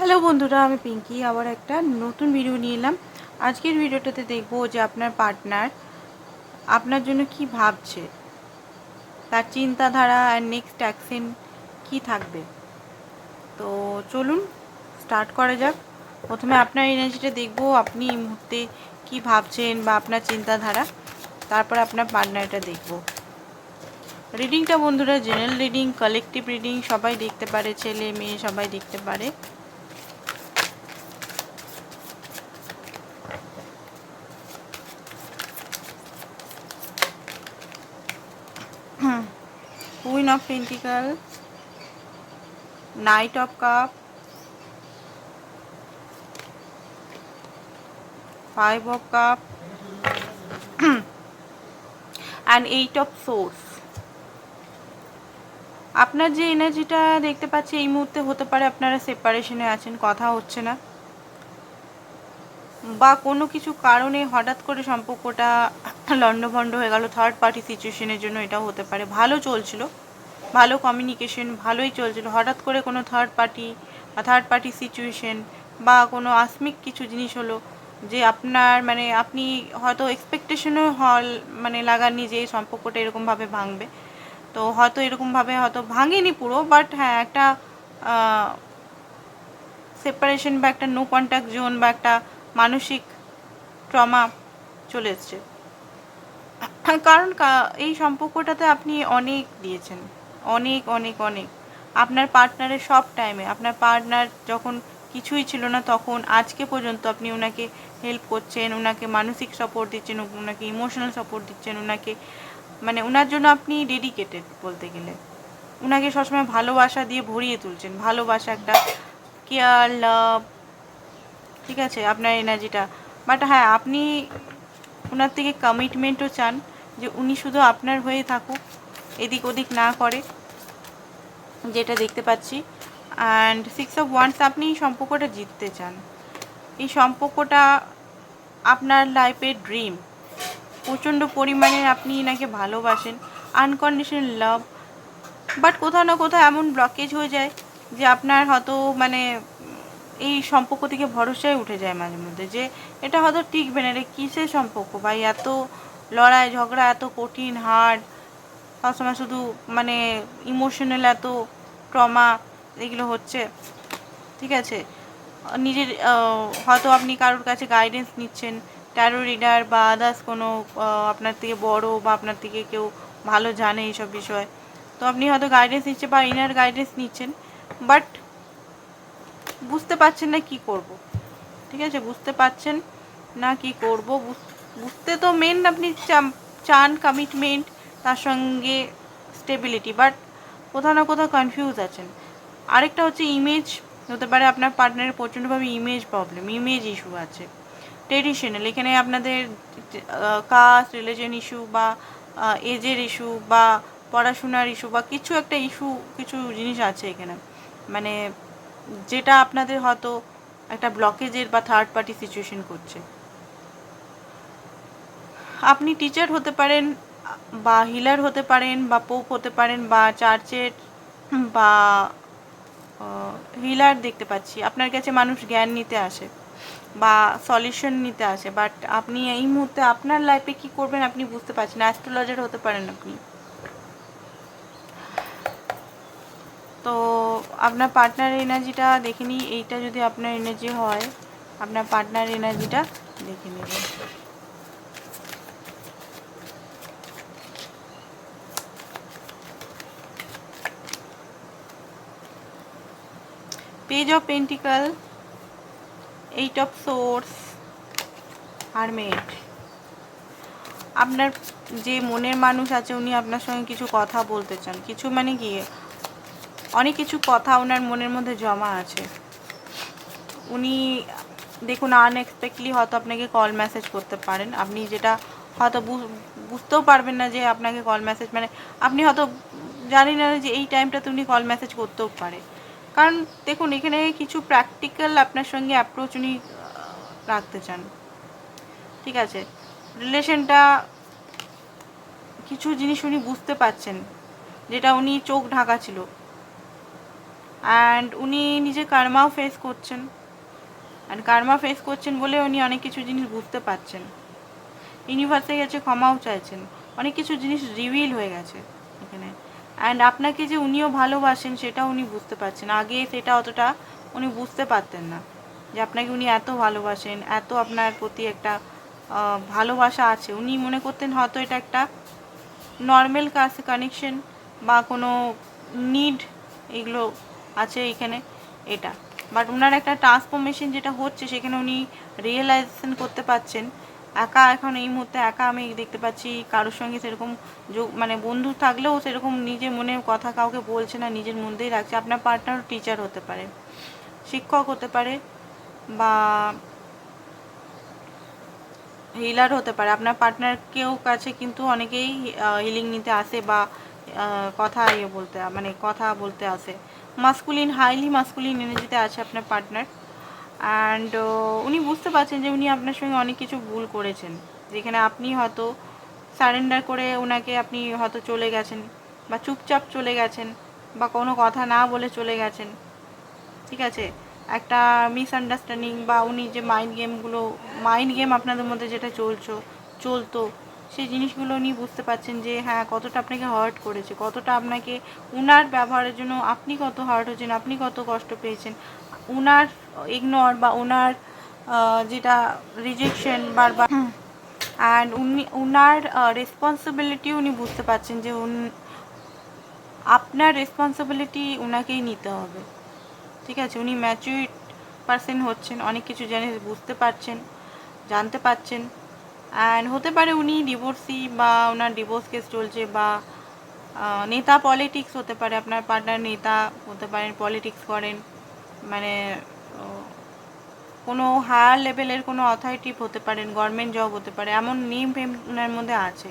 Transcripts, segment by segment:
Hello বন্ধুরা, আমি পিঙ্কি। আবার একটা নতুন ভিডিও নিয়ে এলাম। আজকের ভিডিওটাতে দেখব যে আপনার পার্টনার আপনার জন্য কি ভাবছে, তার চিন্তাধারা আর নেক্সট অ্যাকশন কি থাকবে। তো চলুন স্টার্ট করা যাক। প্রথমে আপনার এনার্জিটা দেখব, আপনি এই মুহূর্তে কি ভাবছেন বা আপনার চিন্তাধারা। তারপর আপনার পার্টনারটা দেখব। রিডিংটা বন্ধুরা জেনারেল রিডিং কালেকটিভ রিডিং সবাই দেখতে পারে, ছেলে, মেয়ে সবাই দেখতে পারে। Queen of Pentacles, Knight of Cup, Five of Cup, and Eight of Swords. আপনার যে এনার্জিটা দেখতে পাচ্ছি এই মুহূর্তে হতে পারে আপনারা সেপারেশনে আছেন কথা হচ্ছে না বা কোনো কিছু কারণে হঠাৎ করে সম্পর্কটা লণ্ডভণ্ড হয়ে গেল থার্ড পার্টি সিচুয়েশনের জন্য এটাও হতে পারে। ভালো চলছিল, ভালো কমিউনিকেশন ভালোই চলছিল। হঠাৎ করে কোনো থার্ড পার্টি বা থার্ড পার্টি সিচুয়েশন বা কোনো আসমিক কিছু জিনিস হলো যে আপনার মানে আপনি হয়তো এক্সপেকটেশনও হল মানে লাগাননি যে এই সম্পর্কটা এরকমভাবে ভাঙবে। তো হয়তো এরকমভাবে হয়তো ভাঙেনি পুরো বাট হ্যাঁ একটা সেপারেশন বা একটা নো কন্ট্যাক্ট জোন বা একটা মানসিক ট্রমা চলে এসছে। কারণ এই সম্পর্কটাতে আপনি অনেক দিয়েছেন। অনেক অনেক অনেক। আপনার পার্টনারের সব টাইমে আপনার পার্টনার যখন কিছুই ছিল না, তখন আজকে পর্যন্ত আপনি ওনাকে হেল্প করছেন ওনাকে মানসিক সাপোর্ট দিচ্ছেন ওনাকে ইমোশনাল সাপোর্ট দিচ্ছেন ওনাকে মানে ওনার জন্য আপনি ডেডিকেটেড বলতে গেলে। ওনাকে সবসময় ভালোবাসা দিয়ে ভরিয়ে তুলছেন। ভালোবাসা একটা কেয়ার লাভ ঠিক আছে? আপনার এনার্জিটা বাট হ্যাঁ আপনি ওনার থেকে কমিটমেন্টও চান। যে উনি শুধু আপনার হয়ে থাকুক, এদিক ওদিক না করে, যেটা দেখতে পাচ্ছি। অ্যান্ড সিক্স অফ ওয়ান্স আপনি এই সম্পর্কটা জিততে চান। এই সম্পর্কটা আপনার লাইফের ড্রিম প্রচণ্ড পরিমাণে আপনি এনাকে ভালোবাসেন আনকন্ডিশনাল লাভ বাট কোথাও না কোথাও এমন ব্লকেজ হয়ে যায় যে আপনার হয়তো মানে এই সম্পর্ক থেকে ভরসায় উঠে যায় মাঝে মধ্যে যে এটা হয়তো টিকবে না। রে কিসের সম্পর্ক? ভাই, এত লড়াই, ঝগড়া এত কঠিন হার্ড সবসময় শুধু মানে ইমোশনাল এত ট্রমা এগুলো হচ্ছে। ঠিক আছে? নিজের হয়তো আপনি কারোর কাছে গাইডেন্স নিচ্ছেন ট্যারো রিডার বা আদার্স কোনো আপনার থেকে বড় বা আপনার থেকে কেউ ভালো জানে এইসব বিষয়। তো আপনি হয়তো গাইডেন্স নিচ্ছেন বা ইনার গাইডেন্স নিচ্ছেন বাট বুঝতে পারছেন না কি করব। ঠিক আছে? বুঝতে পারছেন না কি করব, বুঝতে তো মেন আপনি চান কমিটমেন্ট তার সঙ্গে স্টেবিলিটি বাট কোথাও না কোথাও কনফিউজ আছেন। আরেকটা হচ্ছে ইমেজ হতে পারে আপনার পার্টনারের প্রচণ্ডভাবে ইমেজ প্রবলেম ইমেজ ইস্যু আছে। ট্রেডিশনাল এখানে আপনাদের কাস্ট রিলিজন ইস্যু বা এজের ইস্যু বা, পড়াশোনার ইস্যু বা কিছু একটা ইস্যু কিছু জিনিস আছে এখানে। মানে যেটা আপনাদের হয়তো একটা ব্লকেজের বা থার্ড পার্টি সিচুয়েশন করছে। আপনি টিচার হতে পারেন, বা হিলার হতে পারেন, বা পোপ হতে পারেন, বা চার্চের, বা হিলার দেখতে পাচ্ছি। আপনার কাছে মানুষ জ্ঞান নিতে আসে, বা সলিউশন নিতে আসে, বাট আপনি এই মুহূর্তে আপনার লাইফে কি করবেন আপনি বুঝতে পারছেন অ্যাস্ট্রোলজার হতে পারেন আপনি। তো আপনার পার্টনার এনার্জিটা দেখে নিই। এইটা যদি আপনার এনার্জি হয়, আপনার পার্টনার এনার্জিটা দেখে নেবেন page of pentacles eight of swords hermit আপনার যে মনের মানুষ আছে, উনি আপনার সঙ্গে কিছু কথা বলতে চান। কিছু মানে কি? অনেক কিছু কথা ওনার মনের মধ্যে জমা আছে। উনি, দেখুন আনএক্সপেক্টলি হয়তো আপনাকে কল মেসেজ করতে পারেন। আপনি যেটা হয়তো বুঝতেও পারবেন না যে আপনাকে কল মেসেজ মানে আপনি হয়তো জানি না যে এই টাইমটাতে উনি কল মেসেজ করতেও পারে। কারণ দেখুন, এখানে কিছু প্র্যাকটিক্যাল আপনার সঙ্গে অ্যাপ্রোচ উনি রাখতে চান। ঠিক আছে? রিলেশনটা কিছু জিনিস উনি বুঝতে পাচ্ছেন যেটা উনি চোখ ঢাকা ছিল। অ্যান্ড উনি নিজে কার্মাও ফেস করছেন। অ্যান্ড কার্মা ফেস করছেন বলে উনি অনেক কিছু জিনিস বুঝতে পারছেন। ইউনিভার্সে গেছে, ক্ষমাও চাইছেন। অনেক কিছু জিনিস রিভিল হয়ে গেছে। অ্যান্ড আপনাকে যে উনিও ভালোবাসেন সেটা উনি বুঝতে পারছেন। আগে সেটা অতটা উনি বুঝতে পারতেন না যে আপনাকে উনি এত ভালোবাসেন, এত আপনার প্রতি একটা ভালোবাসা আছে। উনি মনে করতেন হয়তো এটা একটা নর্মাল কাজ কানেকশন বা কোনো নিড এগুলো আছে এখানে এটা। বাট ওনার একটা ট্রান্সফরমেশন যেটা হচ্ছে, সেখানে উনি রিয়েলাইজেশন করতে পারছেন। একা এখন এই মুহূর্তে একা আমি দেখতে পাচ্ছি, কারোর সঙ্গে সেরকম মানে বন্ধু থাকলেও সেরকম নিজের মনে কথা কাউকে বলছে না, নিজের মধ্যেই রাখছে। আপনার পার্টনার টিচার হতে পারে, শিক্ষক হতে পারে, বা হিলার হতে পারে। আপনার পার্টনার কেউ কাছে কিন্তু অনেকেই হিলিং নিতে আসে বা কথা ইয়ে বলতে মানে কথা বলতে আসে। মাস্কুলিন হাইলি মাস্কুলিন এনার্জিতে আছে আপনার পার্টনার অ্যান্ড উনি বুঝতে পারছেন যে উনি আপনার সঙ্গে অনেক কিছু ভুল করেছেন। যেখানে আপনি হয়তো সারেন্ডার করে ওনাকে আপনি হয়তো চলে গেছেন বা চুপচাপ চলে গেছেন বা কোনো কথা না বলে চলে গেছেন। ঠিক আছে? একটা মিসআন্ডারস্ট্যান্ডিং বা উনি যে মাইন্ড গেমগুলো মাইন্ড গেম আপনাদের মধ্যে যেটা চলছো, চলতো, সেই জিনিসগুলো উনি বুঝতে পারছেন যে হ্যাঁ কতটা আপনাকে হার্ট করেছে, কতটা আপনাকে উনার ব্যবহারের জন্য আপনি কত হার্ট হয়েছেন আপনি কত কষ্ট পেয়েছেন। উনার ইগনোর বা ওনার যেটা রিজেকশন বারবার। অ্যান্ড উনি উনার রেসপন্সিবিলিটি উনি বুঝতে পারছেন যে উন আপনার রেসপন্সিবিলিটি ওনাকেই নিতে হবে। ঠিক আছে? উনি ম্যাচুইড পার্সন হচ্ছেন অনেক কিছু জিনিস বুঝতে পারছেন জানতে পারছেন। অ্যান্ড হতে পারে উনি ডিভোর্সি বা ওনার ডিভোর্স কেস চলছে বা নেতা পলিটিক্স হতে পারে আপনার পার্টনার নেতা হতে পারেন পলিটিক্স করেন। মানে কোনো হায়ার লেভেলের কোনো অথরিটি হতে পারেন গভর্নমেন্ট জব হতে পারে, এমন নিম ফেম ওনার মধ্যে আছে।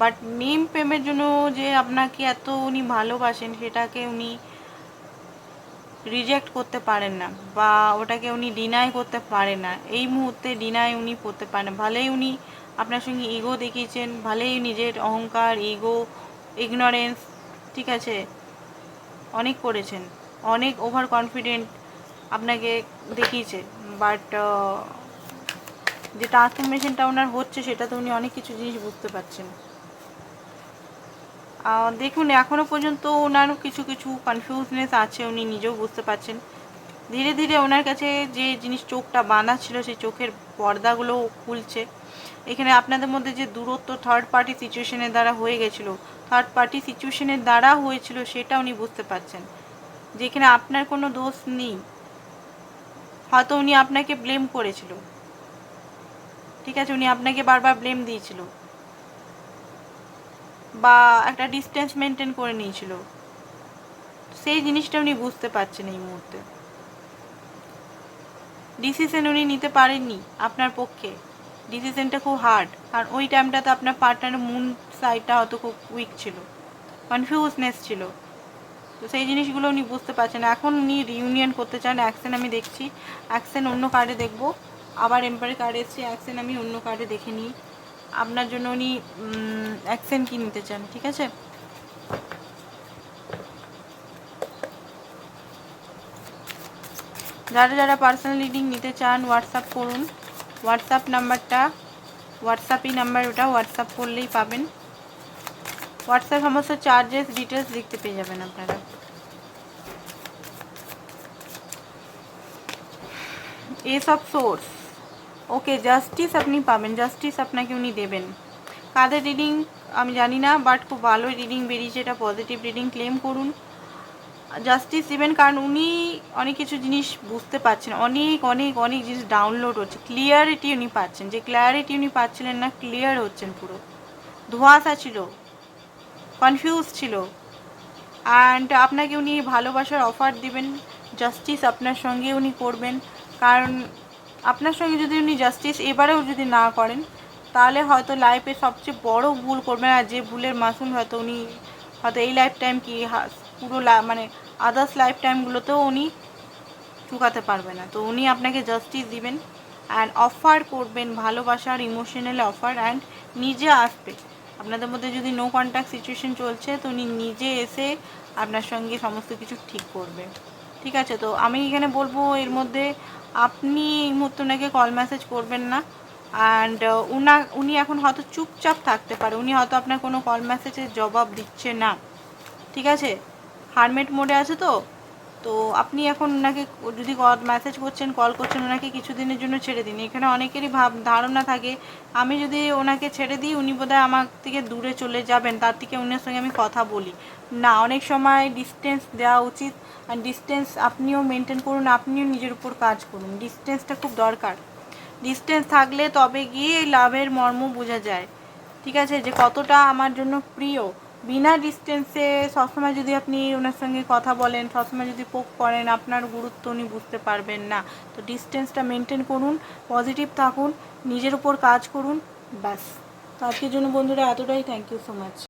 বাট নিম ফেমের জন্য যে আপনাকে এত উনি ভালোবাসেন, সেটাকে উনি রিজেক্ট করতে পারেন না, বা ওটাকে উনি ডিনাই করতে পারেন না। এই মুহূর্তে ডিনাই উনি করতে পারেন না। ভালেই উনি আপনার সঙ্গে ইগো দেখিয়েছেন, ভালেই নিজের অহংকার ইগো ইগনোরেন্স ঠিক আছে, অনেক করেছেন। অনেক ওভার কনফিডেন্ট আপনাকে দেখিয়েছে। বাট যে ট্রান্সফরমেশনটা ওনার হচ্ছে সেটাতে উনি অনেক কিছু জিনিস বুঝতে পারছেন। দেখুন এখনও পর্যন্ত ওনার কিছু কিছু কনফিউজনেস আছে, উনি নিজেও বুঝতে পারছেন। ধীরে ধীরে ওনার কাছে যে জিনিস চোখটা বাঁধা ছিল, সেই চোখের পর্দাগুলো খুলছে। এখানে আপনাদের মধ্যে যে দূরত্ব থার্ড পার্টি সিচুয়েশনের দ্বারা হয়ে গেছিল থার্ড পার্টি সিচুয়েশনের দ্বারা হয়েছিল, সেটা উনি বুঝতে পারছেন। যেখানে আপনার কোনো দোষ নেই। হয়তো উনি আপনাকে ব্লেম করেছিল। ঠিক আছে, উনি আপনাকে বারবার ব্লেম দিয়েছিল। বা একটা ডিস্টেন্স মেনটেন করে নিয়েছিল। সেই জিনিসটা উনি বুঝতে পারছেন এই মুহূর্তে। ডিসিশন উনি নিতে পারেননি আপনার পক্ষে। ডিসিশনটা খুব হার্ড আর ওই টাইমটাতে আপনার পার্টনারের মুন সাইডটা হয়তো খুব উইক ছিল। কনফিউজনেস ছিল। তো সেই জিনিসগুলো উনি বুঝতে পারছেন এখন উনি রিউনিয়ন করতে চান অ্যাকশন আমি দেখছি। অ্যাকশন অন্য কার্ডে দেখব। আবার এম্পায়ার কার্ডে এসছে অ্যাকশন আমি অন্য কার্ডে দেখে নিই। আপনার জন্য উনি অ্যাকশন কি নিতে চান, ঠিক আছে? যারা যারা পার্সোনাল রিডিং নিতে চান হোয়াটসঅ্যাপ করুন। হোয়াটসঅ্যাপ নাম্বারটা হোয়াটসঅ্যাপই নাম্বার ওটা হোয়াটসঅ্যাপ করলেই পাবেন। হোয়াটসঅ্যাপ সমস্ত চার্জেস ডিটেলস দেখতে পেয়ে যাবেন আপনারা। এসব সোর্স ওকে জাস্টিস আপনি পাবেন জাস্টিস আপনাকে উনি দেবেন। কাদের রিডিং আমি জানি না বাট খুব ভালো রিডিং বেরিয়েছে, এটা পজিটিভ রিডিং ক্লেম করুন। জাস্টিস দেবেন, কারণ উনি অনেক কিছু জিনিস বুঝতে পারছেন, অনেক অনেক অনেক জিনিস ডাউনলোড হচ্ছে। ক্লিয়ারিটি উনি পাচ্ছেন, যে ক্লিয়ারিটি উনি পাচ্ছিলেন না ক্লিয়ার হচ্ছেন পুরো। ধোঁয়াশা ছিল। কনফিউজ ছিল। অ্যান্ড আপনাকে উনি ভালোবাসার অফার দিবেন জাস্টিস আপনার সঙ্গে উনি করবেন। কারণ আপনার সঙ্গে যদি উনি জাস্টিস এবারেও যদি না করেন, তাহলে হয়তো লাইফে সবচেয়ে বড় ভুল করবেন। আর যে ভুলের মাসুল হয়তো উনি, হয়তো এই লাইফ টাইম কি পুরো মানে আদার্স লাইফ টাইমগুলোতেও উনি চুকাতে পারবে না। তো উনি আপনাকে জাস্টিস দিবেন। অ্যান্ড অফার করবেন, ভালোবাসার ইমোশনাল অফার অ্যান্ড নিজে আসবে। আপনাদের মধ্যে যদি নো কন্ট্যাক্ট সিচুয়েশন চলছে, তো উনি নিজে এসে আপনার সঙ্গে সমস্ত কিছু ঠিক করবে। ঠিক আছে? তো আমি এখানে বলব এর মধ্যে আপনি এই মুহূর্তে ওনাকে কল মেসেজ করবেন না। অ্যান্ড উনা, উনি এখন হয়তো চুপচাপ থাকতে পারে। উনি হয়তো আপনার কোনো কল মেসেজের জবাব দিচ্ছে না। ঠিক আছে? হারমেট মোডে আছে তো? তো আপনি এখন ওনাকে যদি মেসেজ করছেন কল করছেন, ওনাকে কিছুদিনের জন্য ছেড়ে দিন। এখানে অনেকেরই ভাব ধারণা থাকে, আমি যদি ওনাকে ছেড়ে দিই, উনি বোধহয় আমার থেকে দূরে চলে যাবেন, তার থেকে উনার সঙ্গে আমি কথা বলি। না, অনেক সময় ডিস্টেন্স দেওয়া উচিত। আর ডিস্টেন্স আপনিও মেনটেন করুন, আপনিও নিজের উপর কাজ করুন। ডিস্টেন্সটা খুব দরকার। ডিস্টেন্স থাকলে তবে গিয়ে লাভের মর্ম বোঝা যায়। ঠিক আছে? যে কতটা আমার জন্য প্রিয়। বিনা ডিস্টেন্সে সবসময় যদি আপনি ওনার সঙ্গে কথা বলেন, সবসময় যদি পোক করেন, আপনার গুরুত্ব উনি বুঝতে পারবেন না। তো ডিস্টেন্সটা মেনটেন করুন পজিটিভ থাকুন, নিজের উপর কাজ করুন, ব্যাস। তো আজকের জন্য বন্ধুরা এতটাই। Thank you so much